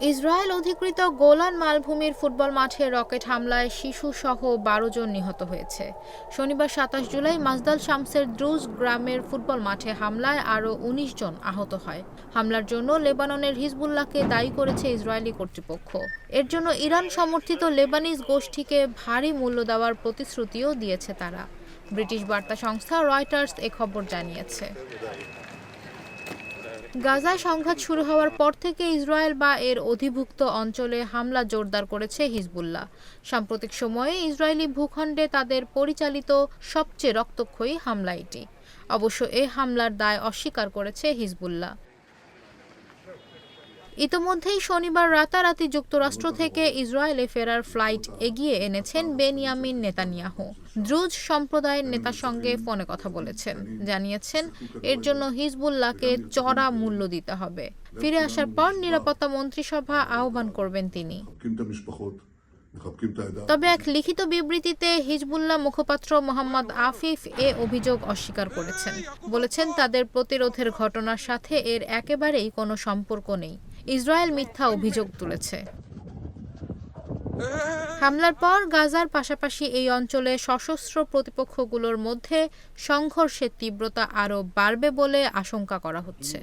Israel অধিকৃত Golan মালভূমির football মাঠে রকেট হামলায় শিশুসহ বারো জন নিহত হয়েছে। শনিবার সাতাশ জুলাই মাজদাল শামসের দ্রুজ গ্রামের ফুটবল মাঠে হামলায় আরও ১৯ জন আহত হয়। হামলার জন্য লেবাননের হিজবুল্লাহকে দায়ী করেছে ইসরায়েলি কর্তৃপক্ষ। এর জন্য ইরান সমর্থিত লেবানিজ গোষ্ঠীকে ভারী মূল্য দেওয়ার প্রতিশ্রুতিও দিয়েছে তারা। ব্রিটিশ বার্তা সংস্থা রয়টার্স এ খবর জানিয়েছে। গাজায় সংঘাত শুরু হওয়ার পর থেকে ইসরায়েল বা এর অধিভুক্ত অঞ্চলে হামলা জোরদার করেছে হিজবুল্লাহ। সাম্প্রতিক সময়ে ইসরায়েলি ভূখণ্ডে তাদের পরিচালিত সবচেয়ে রক্তক্ষয়ী হামলা এটি। অবশ্য এ হামলার দায় অস্বীকার করেছে হিজবুল্লাহ। ইতোমধ্যেই শনিবার রাতারাতি যুক্তরাষ্ট্র থেকে ইসরায়েলে ফেরার ফ্লাইট এগিয়ে এনেছেন বেনিয়ামিন নেতানিয়াহু। দ্রুজ সম্প্রদায়ের নেতার সঙ্গে ফোনে কথা বলেছেন। জানিয়েছেন, এর জন্য হিজবুল্লাহকে চড়া মূল্য দিতে হবে। ফিরে আসার পর নিরাপত্তা মন্ত্রিসভা আহ্বান করবেন তিনি। তবে এক লিখিত বিবৃতিতে হিজবুল্লাহ মুখপাত্র মোহাম্মদ আফিফ এ অভিযোগ অস্বীকার করেছেন। বলেছেন, তাদের প্রতিরোধের ঘটনার সাথে এর একেবারেই কোনো সম্পর্ক নেই। ইসরায়েল মিথ্যা অভিযোগ তুলেছে। হামলার পর গাজার পাশাপাশি এই অঞ্চলে সশস্ত্র প্রতিপক্ষগুলোর মধ্যে সংঘর্ষের তীব্রতা আরও বাড়বে বলে আশঙ্কা করা হচ্ছে।